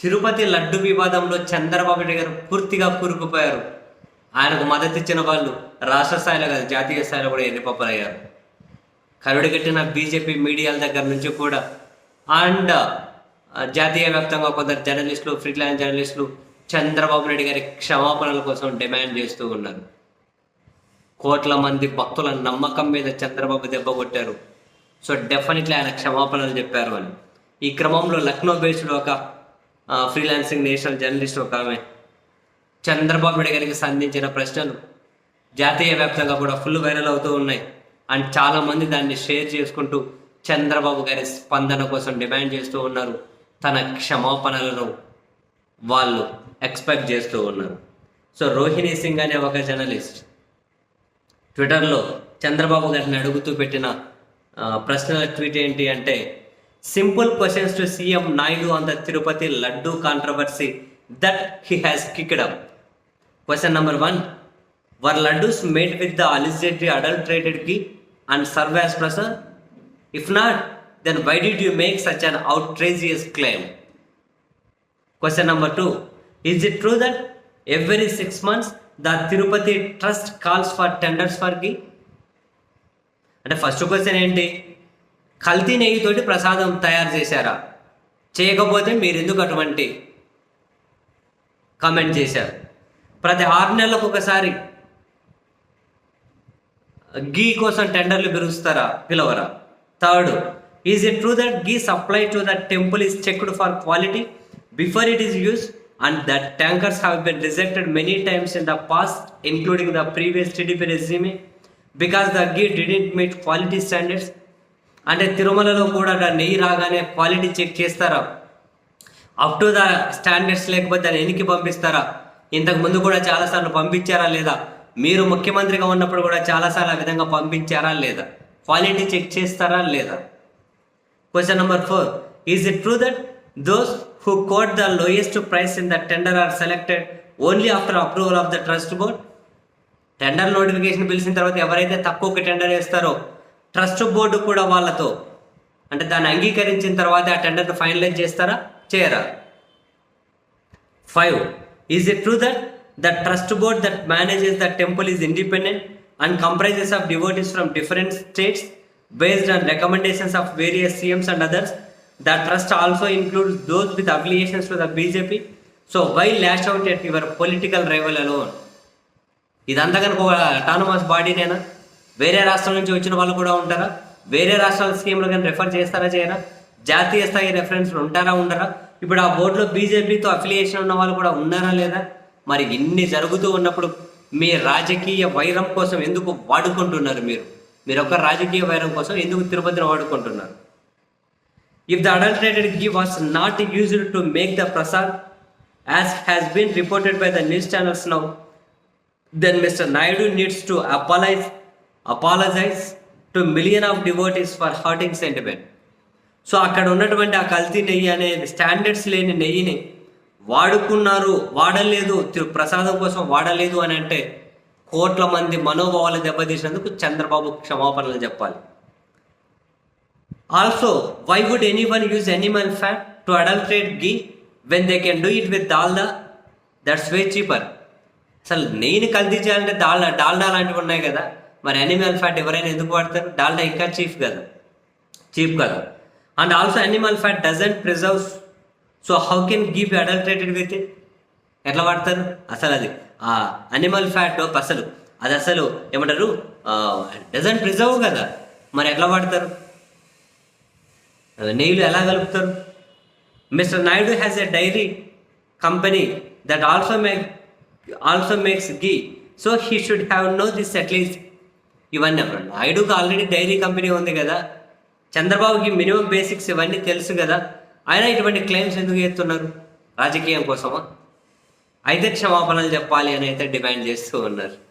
తిరుపతి లడ్డు వివాదంలో చంద్రబాబు నాయుడు గారు పూర్తిగా కూరుకుపోయారు. ఆయనకు మద్దతు ఇచ్చిన వాళ్ళు రాష్ట్ర స్థాయిలో కాదు జాతీయ స్థాయిలో కూడా ఎన్నిపప్పలయ్యారు కరుడు కట్టిన బీజేపీ మీడియాల దగ్గర నుంచి కూడా అండ్ జాతీయ వ్యాప్తంగా కొందరు జర్నలిస్టులు ఫ్రీలాన్స్ జర్నలిస్టులు చంద్రబాబు నాయుడు గారి క్షమాపణల కోసం డిమాండ్ చేస్తూ ఉన్నారు. కోట్ల మంది భక్తుల నమ్మకం మీద చంద్రబాబు దెబ్బ కొట్టారు. సో డెఫినెట్లీ ఆయన క్షమాపణలు చెప్పారు అని. ఈ క్రమంలో లక్నో బేస్డ్ ఒక ఫ్రీలాన్సింగ్ నేషనల్ జర్నలిస్ట్ ఒక ఆమె. చంద్రబాబు నాయుడు గారికి సంధించిన ప్రశ్నలు జాతీయ వ్యాప్తంగా కూడా ఫుల్ వైరల్ అవుతూ ఉన్నాయి. అండ్ చాలామంది దాన్ని షేర్ చేసుకుంటూ చంద్రబాబు గారి స్పందన కోసం డిమాండ్ చేస్తూ ఉన్నారు. తన క్షమాపణలను వాళ్ళు ఎక్స్పెక్ట్ చేస్తూ ఉన్నారు. సో రోహిణి సింగ్ అనే ఒక జర్నలిస్ట్ ట్విట్టర్లో చంద్రబాబు గారిని అడుగుతూ పెట్టిన ప్రశ్నల ట్వీట్ ఏంటి అంటే simple questions to CM Naidu on the Tirupati laddu controversy that he has kicked up question number one were laddus made with the allegedly అడల్ట్రేటెడ్కి and serve as prasad if not then why did you make such an outrageous claim question number two is it true that every six months the Tirupati trust calls for tenders ఫర్కి అంటే first question ఏంటి? కల్తీ నెయ్యితోటి ప్రసాదం తయారు చేశారా? చేయకపోతే మీరు ఎందుకు అటువంటి కామెంట్ చేశారు? ప్రతి ఆరు నెలలకు ఒకసారి గీ కోసం టెండర్లు పిలుస్తారా పిలవరా? Third is it true that ghee supply to the temple is checked for quality before it is use and that tankers have been rejected many times in the past including the previous TDP regime because the ghee didn't meet quality standards అంటే తిరుమలలో కూడా నెయ్యి రాగానే quality check చేస్తారా? Up to the standards లేకపోతే దాన్ని ఎనికి పంపిస్తారా? ఇంతకు ముందు కూడా చాలాసార్లు పంపించారా లేదా? మీరు ముఖ్యమంత్రిగా ఉన్నప్పుడు కూడా చాలాసార్లు ఆ విధంగా పంపించారా లేదా? క్వాలిటీ చెక్ చేస్తారా లేదా? Question number four is it true that those who quote the lowest price in the tender are selected only after approval of the trust board tender notification పిలిచిన తర్వాత ఎవరైతే తక్కువకి టెండర్ వేస్తారో ట్రస్ట్ బోర్డు కూడా వాళ్ళతో. అంటే దాన్ని అంగీకరించిన తర్వాత ఆ టెండర్ని ఫైనలైజ్ చేస్తారా? చేయరా? Five. Is it true that the trust board that manages the temple is independent and comprises of devotees from different states based on recommendations of various CMs and others. The trust also includes those with affiliations to the BJP. So why lash out at your political rival alone? ఇదంతా కనుక ఒక autonomous బాడీనేనా వేరే రాష్ట్రం నుంచి వచ్చిన వాళ్ళు కూడా ఉంటారా? వేరే రాష్ట్రాల స్కీమ్లు కానీ రెఫర్ చేస్తారా చేయరా? జాతీయ స్థాయి రెఫరెన్స్లు ఉంటారా ఉండరా? ఇప్పుడు ఆ బోర్డులో బీజేపీతో అఫిలియేషన్ ఉన్న వాళ్ళు కూడా ఉన్నారా లేదా? మరి ఇన్ని జరుగుతూ ఉన్నప్పుడు మీ రాజకీయ వైరం కోసం ఎందుకు వాడుకుంటున్నారు మీరు? మీరు ఒక రాజకీయ వైరం కోసం ఎందుకు తిరుపతిని వాడుకుంటున్నారు? If the adulterated ghee was not used to make the prasad as has been reported by the news channels now then mister Naidu needs to apologize, apologise to million of devotees for hurting sentiment so అక్కడ ఉన్నటువంటి ఆ కల్తీ నెయ్యి అనే standards లేని నెయ్యిని వాడుకున్నారు వాడలేదు తిరు- ప్రసాదం కోసం వాడలేదు అని అంటే కోట్ల మంది మనోభావాలు దెబ్బతీసినందుకు చంద్రబాబు క్షమాపణలు చెప్పాలి. Also why would anyone use animal fat to adulterate ghee when they can do it with Dalda that's way cheaper అసలు నెయ్యిని కల్తీ చేయాలంటే దాల్డా డాల్డా లాంటివి ఉన్నాయి కదా. మరి అనిమల్ ఫ్యాట్ ఎవరైనా ఎందుకు వాడతారు? డాల్డా ఇంకా చీఫ్ కదా. చీప్ కదా. And also animal fat doesn't preserves so how can గీప్ adulterated with it ఎట్లా వాడతారు? అసలు అది ఆ అనిమల్ ఫ్యాట్ అసలు అది అసలు ఏమంటారు? డజంట్ ప్రిజర్వ్ కదా. మరి ఎట్లా వాడతారు? నెయ్యిలు ఎలా కలుపుతారు? Mister Naidu has a dairy company that also make also makes ghee so he should have no this at least ఇవన్నీ అప్పుడు నాయుడుకి ఆల్రెడీ డైరీ కంపెనీ ఉంది కదా. చంద్రబాబుకి మినిమం బేసిక్స్ ఇవన్నీ తెలుసు కదా. ఆయన ఇటువంటి క్లెయిమ్స్ ఎందుకు చేస్తున్నారు? రాజకీయం కోసమా? అయితే క్షమాపణలు చెప్పాలి అని అయితే డిమాండ్ చేస్తూ ఉన్నారు.